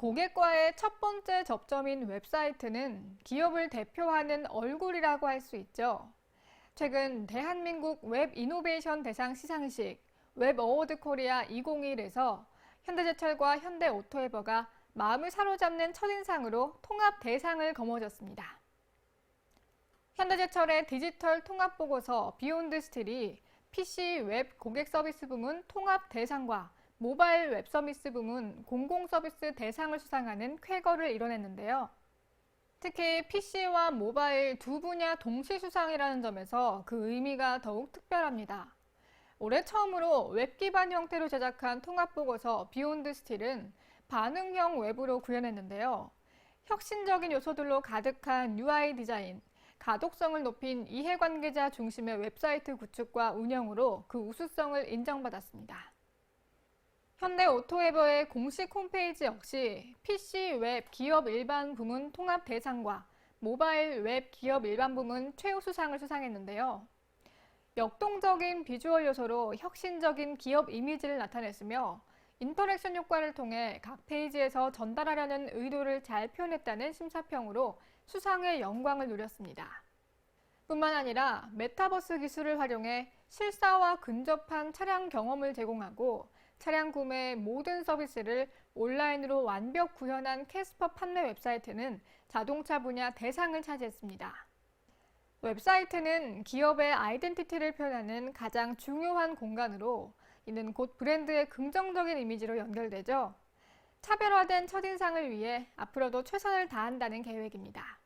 고객과의 첫 번째 접점인 웹사이트는 기업을 대표하는 얼굴이라고 할 수 있죠. 최근 대한민국 웹 이노베이션 대상 시상식 웹 어워드 코리아 2021에서 현대제철과 현대오토에버가 마음을 사로잡는 첫인상으로 통합 대상을 거머쥐었습니다. 현대제철의 디지털 통합 보고서 비욘드 스틸이 PC 웹 고객 서비스 부문 통합 대상과 모바일 웹 서비스 부문 공공 서비스 대상을 수상하는 쾌거를 이뤄냈는데요. 특히 PC와 모바일 두 분야 동시 수상이라는 점에서 그 의미가 더욱 특별합니다. 올해 처음으로 웹 기반 형태로 제작한 통합 보고서 비욘드 스틸은 반응형 웹으로 구현했는데요. 혁신적인 요소들로 가득한 UI 디자인, 가독성을 높인 이해관계자 중심의 웹사이트 구축과 운영으로 그 우수성을 인정받았습니다. 현대 오토에버의 공식 홈페이지 역시 PC 웹 기업 일반 부문 통합 대상과 모바일 웹 기업 일반 부문 최우 수상을 수상했는데요. 역동적인 비주얼 요소로 혁신적인 기업 이미지를 나타냈으며 인터랙션 효과를 통해 각 페이지에서 전달하려는 의도를 잘 표현했다는 심사평으로 수상의 영광을 누렸습니다. 뿐만 아니라 메타버스 기술을 활용해 실사와 근접한 차량 경험을 제공하고 차량 구매의 모든 서비스를 온라인으로 완벽 구현한 캐스퍼 판매 웹사이트는 자동차 분야 대상을 차지했습니다. 웹사이트는 기업의 아이덴티티를 표현하는 가장 중요한 공간으로 이는 곧 브랜드의 긍정적인 이미지로 연결되죠. 차별화된 첫인상을 위해 앞으로도 최선을 다한다는 계획입니다.